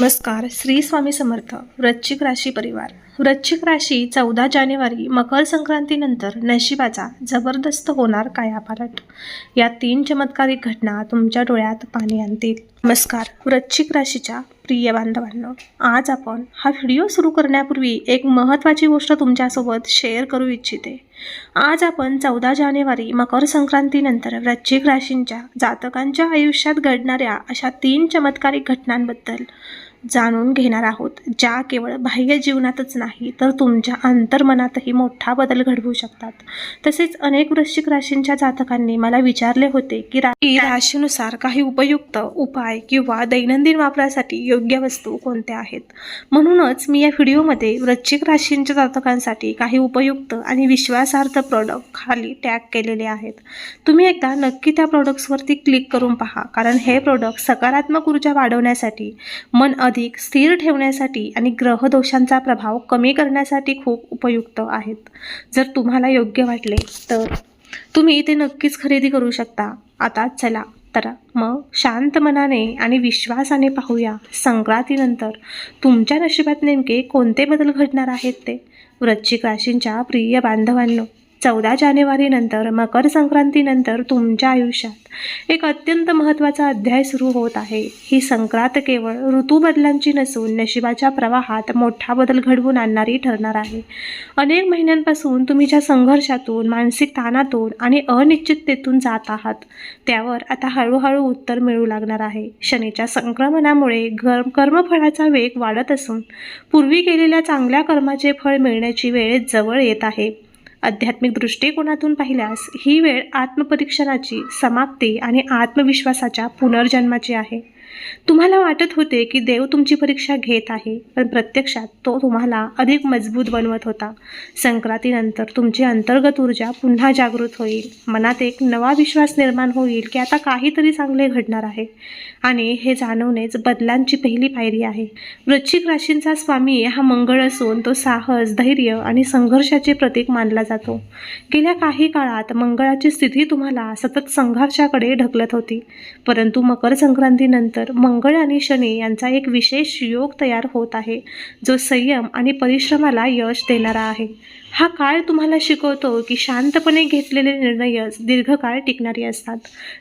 नमस्कार. श्री स्वामी समर्थ वृश्चिक राशी परिवार. वृश्चिक राशी चौदा जानेवारी मकर संक्रांतीनंतर नशिबाचा जबरदस्त होणार कायापालट. या तीन चमत्कारिक घटना तुमच्या डोळ्यात पाणी आणतील. नमस्कार वृश्चिक राशीच्या प्रिय बांधवांनो आज आपण हा व्हिडिओ सुरू करण्यापूर्वी एक महत्त्वाची गोष्ट तुमच्यासोबत शेअर करू इच्छिते. आज आपण चौदा जानेवारी मकर संक्रांतीनंतर वृश्चिक राशींच्या जातकांच्या आयुष्यात घडणाऱ्या अशा तीन चमत्कारिक घटनांबद्दल जाणून घेणार आहोत. ज्या केवळ बाह्य जीवनातच नाही तर तुमच्या अंतर्मनातही मोठा बदल घडवू शकतात. तसेच अनेक वृश्चिक राशींच्या जातकांनी मला विचारले होते की रा- राशीनुसार काही उपयुक्त उपाय किंवा दैनंदिन वापरासाठी योग्य वस्तू कोणत्या आहेत? म्हणूनच मी या व्हिडिओमध्ये वृश्चिक राशींच्या जातकांसाठी काही उपयुक्त आणि विश्वासार्थ प्रॉडक्ट खाली टॅग केलेले आहेत. तुम्ही एकदा नक्की त्या प्रॉडक्ट्सवरती क्लिक करून पहा कारण हे प्रॉडक्ट सकारात्मक ऊर्जा वाढवण्यासाठी मन अधिक स्थिर ठेवण्यासाठी आणि ग्रहदोषांचा प्रभाव कमी करण्यासाठी खूप उपयुक्त आहेत. जर तुम्हाला योग्य वाटले तर तुम्ही ते नक्कीच खरेदी करू शकता. आता चला तर मग शांत मनाने आणि विश्वासाने पाहूया संक्रांतीनंतर तुमच्या नशिबात नेमके कोणते बदल घडणार आहेत ते. वृश्चिक राशींच्या प्रिय बांधवांनो चौदा जानेवारीनंतर मकर संक्रांतीनंतर तुमच्या आयुष्यात एक अत्यंत महत्त्वाचा अध्याय सुरू होत आहे. ही संक्रांत केवळ ऋतू बदलांची नसून नशिबाच्या प्रवाहात मोठा बदल घडवून आणणारी ठरणार आहे. अनेक महिन्यांपासून तुम्ही ज्या संघर्षातून मानसिक ताणातून आणि अनिश्चिततेतून जात आहात त्यावर आता हळूहळू उत्तर मिळू लागणार आहे. शनीच्या संक्रमणामुळे गर्म कर्मफळाचा वेग वाढत असून पूर्वी केलेल्या चांगल्या कर्माचे फळ मिळण्याची वेळ जवळ येत आहे. आध्यात्मिक दृष्टिकोनातून पाहिल्यास ही वेळ आत्मपरीक्षणाची समाप्ती आणि आत्मविश्वासाच्या पुनर्जन्माची आहे. तुम्हाला वाटत होते की देव तुमची परीक्षा घेत आहे पण प्रत्यक्षात तो तुम्हाला अधिक मजबूत बनवत होता. संक्रांतीनंतर तुमची अंतर्गत ऊर्जा पुन्हा जागृत होईल. मनात एक नवा विश्वास निर्माण होईल की आता काहीतरी चांगले घडणार आहे. आणि हे जाणवणेच बदलांची पहिली पायरी आहे. वृश्चिक राशींचा स्वामी हा मंगळ असून तो साहस धैर्य आणि संघर्षाचे प्रतीक मानला जातो. गेल्या काही काळात मंगळाची स्थिती तुम्हाला सतत संघर्षाकडे ढकलत होती. परंतु मकर संक्रांतीनंतर मंगळ आणि शनी यांचा एक विशेष योग तयार होत आहे जो संयम आणि परिश्रमाला यश देणारा आहे. हा काळ तुम्हाला शिकवतो की शांतपणे घेतलेले निर्णयच दीर्घकाळ टिकणारे असतात.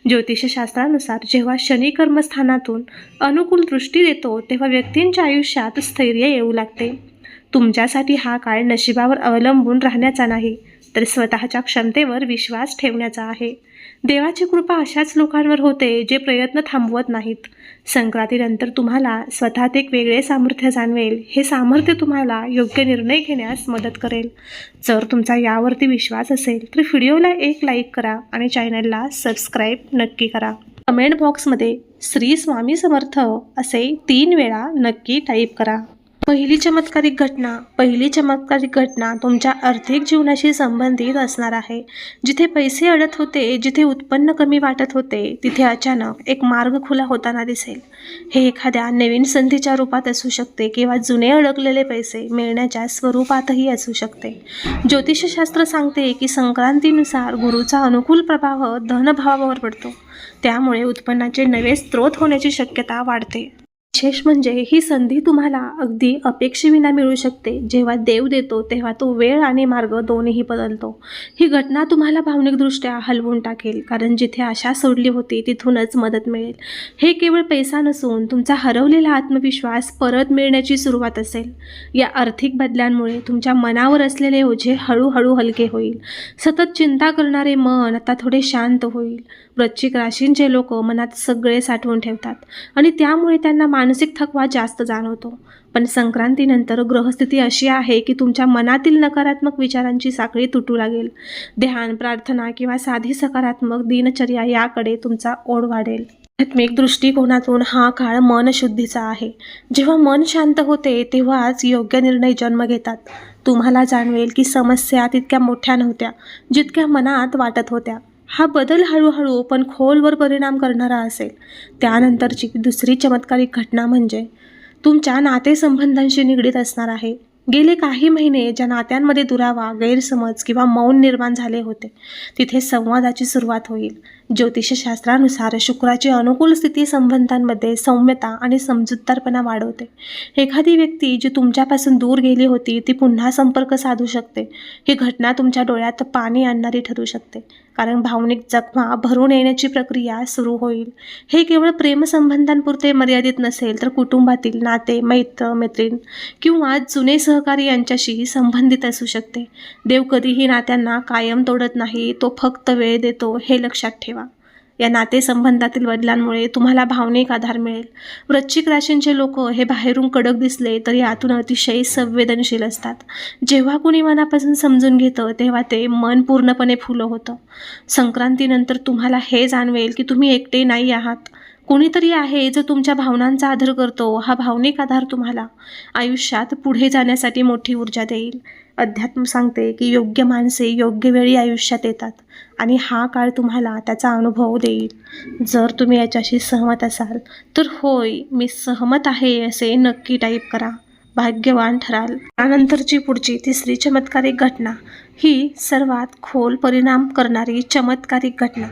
ज्योतिषशास्त्रानुसार जेव्हा शनी कर्मस्थानातून अनुकूल दृष्टी देतो तेव्हा व्यक्तींच्या आयुष्यात स्थैर्य येऊ लागते. तुमच्यासाठी हा काळ नशिबावर अवलंबून राहण्याचा नाही तर स्वतःच्या क्षमतेवर विश्वास ठेवण्याचा आहे. देवाची कृपा अशाच लोकांवर होते जे प्रयत्न थांबवत नाहीत. संक्रांतीनंतर तुम्हाला स्वतःत एक वेगळे सामर्थ्य जाणवेल. हे सामर्थ्य तुम्हाला योग्य निर्णय घेण्यास मदत करेल. जर तुमचा यावरती विश्वास असेल तर व्हिडिओला एक लाईक करा आणि चॅनलला सबस्क्राईब नक्की करा. कमेंट बॉक्समध्ये श्री स्वामी समर्थ असे तीन वेळा नक्की टाईप करा. पहिली चमत्कारिक घटना पहिली चमत्कारिक घटना तुमच्या आर्थिक जीवनाशी संबंधित असणार आहे. जिथे पैसे अडत होते जिथे उत्पन्न कमी वाटत होते तिथे अचानक एक मार्ग खुला होताना दिसेल. हे एखाद्या नवीन संधीच्या रूपात असू शकते किंवा जुने अडकलेले पैसे मिळण्याच्या स्वरूपातही असू शकते. ज्योतिषशास्त्र सांगते की संक्रांतीनुसार गुरुचा अनुकूल प्रभाव धनभावावर पडतो. त्यामुळे उत्पन्नाचे नवे स्रोत होण्याची शक्यता वाढते. विशेष म्हणजे ही संधी तुम्हाला अगदी अपेक्षेविना मिळू शकते. जेव्हा देव देतो तेव्हा तो वेळ आणि मार्ग दोन्हीही बदलतो. ही घटना तुम्हाला भावनिकदृष्ट्या हलवून टाकेल कारण जिथे आशा सोडली होती तिथूनच मदत मिळेल. हे केवळ पैसा नसून तुमचा हरवलेला आत्मविश्वास परत मिळण्याची सुरुवात असेल. या आर्थिक बदलांमुळे तुमच्या मनावर असलेले ओझे हळूहळू हलके होईल. सतत चिंता करणारे मन आता थोडे शांत होईल. वृश्चिक राशींचे लोक मनात सगळे साठवून ठेवतात आणि त्यामुळे त्यांना मानसिक थकवा जास्त जाणवतो. पण संक्रांतीनंतर ग्रहस्थिती अशी आहे की तुमच्या मनातील नकारात्मक विचारांची साखळी तुटू लागेल. ध्यान प्रार्थना किंवा साधी सकारात्मक दिनचर्या याकडे तुमचा ओढ वाढेल. आध्यात्मिक दृष्टिकोनातून हा काळ मनशुद्धीचा आहे. जेव्हा मन शांत होते तेव्हाच योग्य निर्णय जन्म घेतात. तुम्हाला जाणवेल की समस्या तितक्या मोठ्या नव्हत्या जितक्या मनात वाटत होत्या. हा बदल हळूहळू पण खोलवर परिणाम करणारा असेल. त्यानंतरची दुसरी चमत्कारिक घटना म्हणजे तुमच्या नातेसंबंधांशी निगडीत असणार आहे. गेले काही महिने ज्या नात्यांमध्ये दुरावा गैरसमज किंवा मौन निर्माण झाले होते तिथे संवादाची सुरुवात होईल. ज्योतिषशास्त्रानुसार शुक्राची अनुकूल स्थिती संबंधांमध्ये सौम्यता आणि समजूतदारपणा वाढवते. एखादी व्यक्ती जी तुमच्यापासून दूर गेली होती ती पुन्हा संपर्क साधू शकते. ही घटना तुमच्या डोळ्यात पाणी आणणारी ठरू शकते. कारण भावनिक जखमा भरून येण्याची प्रक्रिया सुरू होईल. हे केवळ प्रेमसंबंधांपुरते मर्यादित नसेल तर कुटुंबातील नाते मैत्र मैत्रीण किंवा जुने सहकारी यांच्याशीही संबंधित असू शकते. देव कधीही नात्यांना कायम तोडत नाही तो फक्त वेळ देतो हे लक्षात ठेवा. या नातेसंबंधातील बदलांमुळे तुम्हाला भावनिक आधार मिळेल. वृश्चिक राशींचे लोक हे बाहेरून कडक दिसले तरी आतून अतिशय संवेदनशील असतात. जेव्हा कुणी मनापासून समजून घेतं तेव्हा ते मन पूर्णपणे फुलं होतं. संक्रांतीनंतर तुम्हाला हे जाणवेल की तुम्ही एकटे नाही आहात. कोणीतरी आहे जो तुमच्या भावनांचा आदर करतो. हा भावनिक आधार तुम्हाला आयुष्यात पुढे जाण्यासाठी मोठी ऊर्जा देईल. अध्यात्म सांगते की योग्य माणसे योग्य वेळी आयुष्यात येतात आणि हा काळ तुम्हाला त्याचा अनुभव देईल. जर तुम्ही याच्याशी सहमत असाल तर होय मी सहमत आहे असे नक्की टाईप करा. भाग्यवान ठराल. त्यानंतरची पुढची तिसरी चमत्कारिक घटना. ही सर्वात खोल परिणाम करणारी चमत्कारिक घटना.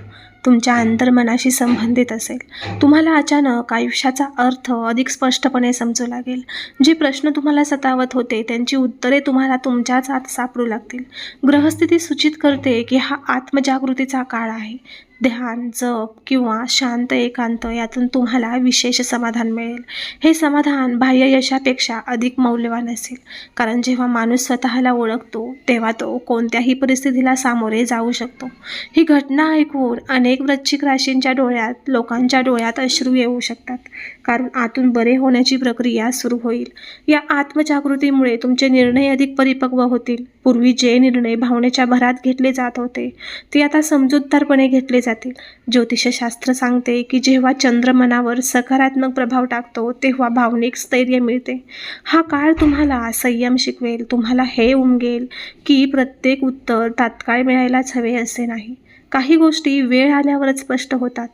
तुमच्या अंतर्मनाशी संबंधित असेल. तुम्हाला अचानक आयुष्याचा अर्थ अधिक स्पष्टपणे समजू लागेल. जे प्रश्न तुम्हाला सतावत होते त्यांची उत्तरे तुम्हाला तुमच्याच आत सापडू लागतील. ग्रहस्थिती सूचित करते की हा आत्मजागृतीचा काळ आहे. ध्यान जप किंवा शांत एकांत यातून तुम्हाला विशेष समाधान मिळेल. हे समाधान बाह्य यशापेक्षा अधिक मौल्यवान असेल. कारण जेव्हा माणूस स्वतःला ओळखतो तेव्हा तो कोणत्याही परिस्थितीला सामोरे जाऊ शकतो. ही घटना ऐकून अनेक वृश्चिक राशींच्या डोळ्यात लोकांच्या डोळ्यात अश्रू येऊ शकतात. कारण आतून बरे होण्याची प्रक्रिया सुरू होईल. या आत्मजागृतीमुळे तुमचे निर्णय अधिक परिपक्व होतील. पूर्वी जे निर्णय भावनेच्या भरात घेतले जात होते ते आता समजूतदारपणे घेतले जातील. ज्योतिषशास्त्र सांगते की जेव्हा चंद्र मनावर सकारात्मक प्रभाव टाकतो तेव्हा भावनिक स्थैर्य मिळते. हा काळ तुम्हाला संयम शिकवेल तुम्हाला हे उमगेल की प्रत्येक उत्तर तात्काळ मिळायलाच हवे असे नाही. काही गोष्टी वेळ आल्यावरच स्पष्ट होतात.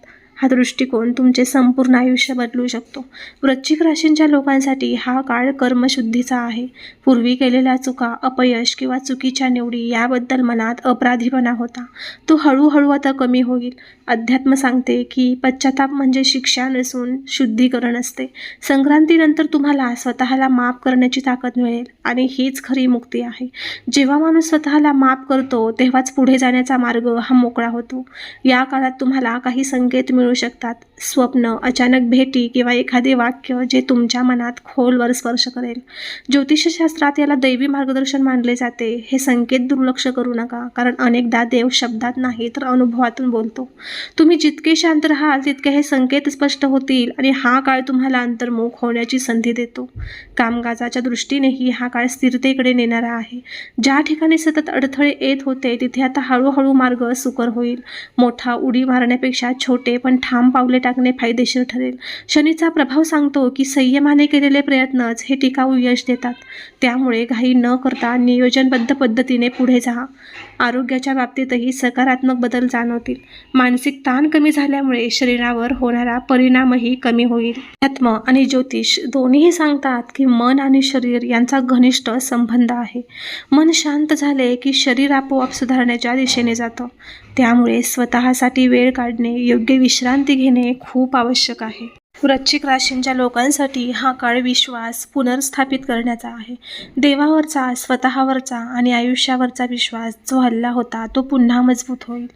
हा दृष्टिकोन तुमचे संपूर्ण आयुष्य बदलू शकतो. वृश्चिक राशींच्या लोकांसाठी हा काळ कर्मशुद्धीचा आहे. पूर्वी केलेल्या चुका अपयश किंवा चुकीच्या निवडी याबद्दल मनात अपराधीपणा होता. तो हळूहळू आता कमी होईल. अध्यात्म सांगते की पश्चाताप म्हणजे शिक्षा नसून शुद्धीकरण असते. संक्रांतीनंतर तुम्हाला स्वतःला माफ करण्याची ताकद मिळेल आणि हीच खरी मुक्ती आहे. जेव्हा माणूस स्वतःला माफ करतो तेव्हाच पुढे जाण्याचा मार्ग हा मोकळा होतो. या काळात तुम्हाला काही संकेत मिळू शकतात. स्वप्न अचानक भेटी किंवा एखादे वाक्य जे तुमच्या मनात खोलवर स्पर्श करेल. ज्योतिषशास्त्रात याला दैवी मार्गदर्शन मानले जाते. हे संकेत दुर्लक्ष करू नका कारण अनेकदा देव शब्दात नाही तर अनुभवातून बोलतो. तुम्ही जितके शांत राहाल तितके हे संकेत स्पष्ट होतील आणि हा काळ तुम्हाला अंतर्मुख होण्याची संधी देतो. कामकाजाच्या दृष्टीनेही हा काळ स्थिरतेकडे नेणारा आहे. ज्या ठिकाणी सतत अडथळे येत होते तिथे आता हळूहळू मार्ग सुकर होईल. मोठा उडी मारण्यापेक्षा छोटे पण ठाम पावले टाक लागणे फायदेशीर ठरेल. शनीचा प्रभाव सांगतो की संयमाने केलेले प्रयत्नच हे टिकाऊ यश देतात. त्यामुळे घाई न करता नियोजनबद्ध पद्धतीने पुढे जा आरोग्याच्या बाबतीतही सकारात्मक बदल जाणवतील. मानसिक ताण कमी झाल्यामुळे शरीरावर होणारा परिणामही कमी होईल. आत्म आणि ज्योतिष दोन्हीही सांगतात की मन आणि शरीर यांचा घनिष्ठ संबंध आहे. मन शांत झाले की शरीर आपोआप सुधारण्याच्या दिशेने जातं. त्यामुळे स्वतःसाठी वेळ काढणे योग्य विश्रांती घेणे खूप आवश्यक आहे. वृश्चिक राशींच्या लोकांसाठी हा काळ विश्वास पुनर्स्थापित करण्याचा आहे. देवावरचा स्वतःवरचा आणि आयुष्यावरचा विश्वास जो हल्ला होता तो पुन्हा मजबूत होईल.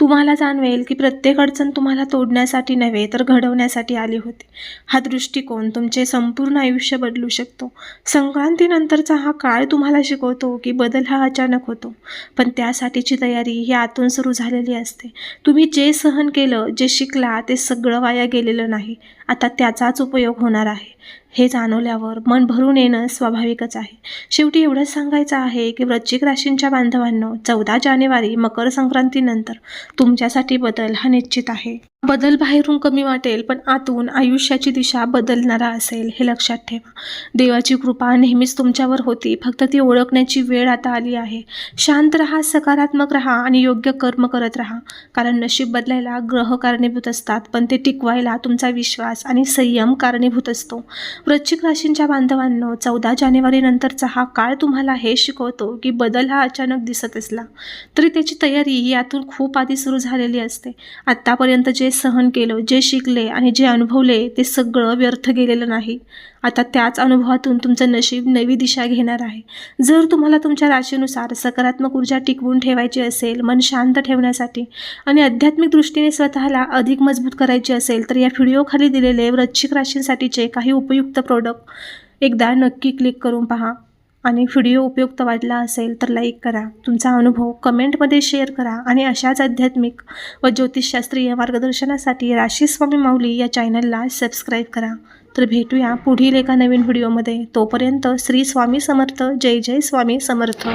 तुम्हाला जाणवेल की प्रत्येक अडचण तुम्हाला तोडण्यासाठी नव्हे तर घडवण्यासाठी आली होती. हा दृष्टिकोन तुमचे संपूर्ण आयुष्य बदलू शकतो. संक्रांतीनंतरचा हा काळ तुम्हाला शिकवतो की बदल हा अचानक होतो पण त्यासाठीची तयारी ही आतून सुरू झालेली असते. तुम्ही जे सहन केलं जे शिकला ते सगळं वाया गेलेलं नाही. आता त्याचाच उपयोग होणार आहे. हे जाणवल्यावर मन भरून येणं स्वाभाविकच आहे. शेवटी एवढंच सांगायचं आहे की वृश्चिक राशींच्या बांधवांनो चौदा जानेवारी मकर संक्रांतीनंतर तुमच्यासाठी बदल हा निश्चित आहे. बदल बाहेरून कमी वाटेल पण आतून आयुष्याची दिशा बदलणारा असेल हे लक्षात ठेवा. देवाची कृपा नेहमीच तुमच्यावर होती फक्त ती ओळखण्याची वेळ आता आली आहे. शांत राहा सकारात्मक राहा आणि योग्य कर्म करत राहा. कारण नशीब बदलायला ग्रह कारणीभूत असतात पण ते टिकवायला तुमचा विश्वास आणि संयम कारणीभूत असतो. वृश्चिक राशींच्या बांधवांनो चौदा जानेवारीनंतरचा हा काळ तुम्हाला हे शिकवतो की बदल हा अचानक दिसत असला तरी त्याची तयारी ही यातून खूप आधी सुरू झालेली असते. आत्तापर्यंत जे सहन केलं जे शिकले आणि जे अनुभवले ते सगळं व्यर्थ गेलेलं नाही. आता त्याच अनुभवातून तुमचं नशीब नवी दिशा घेणार आहे. जर तुम्हाला तुमच्या राशीनुसार सकारात्मक ऊर्जा टिकवून ठेवायची असेल मन शांत ठेवण्यासाठी आणि आध्यात्मिक दृष्टीने स्वतःला अधिक मजबूत करायची असेल तर या व्हिडिओखाली दिलेले वृश्चिक राशींसाठीचे काही उपयुक्त प्रोडक्ट एकदा नक्की क्लिक करून पहा. आणि व्हिडिओ उपयुक्त वाटला असेल तर लाईक करा. तुमचा अनुभव कमेंटमध्ये शेअर करा आणि अशाच आध्यात्मिक व ज्योतिषशास्त्रीय मार्गदर्शनासाठी राशी स्वामी माऊली या चॅनलला सबस्क्राईब करा. तर भेटूया पुढील एका नवीन व्हिडिओमध्ये. तोपर्यंत श्री स्वामी समर्थ. जय जय स्वामी समर्थ.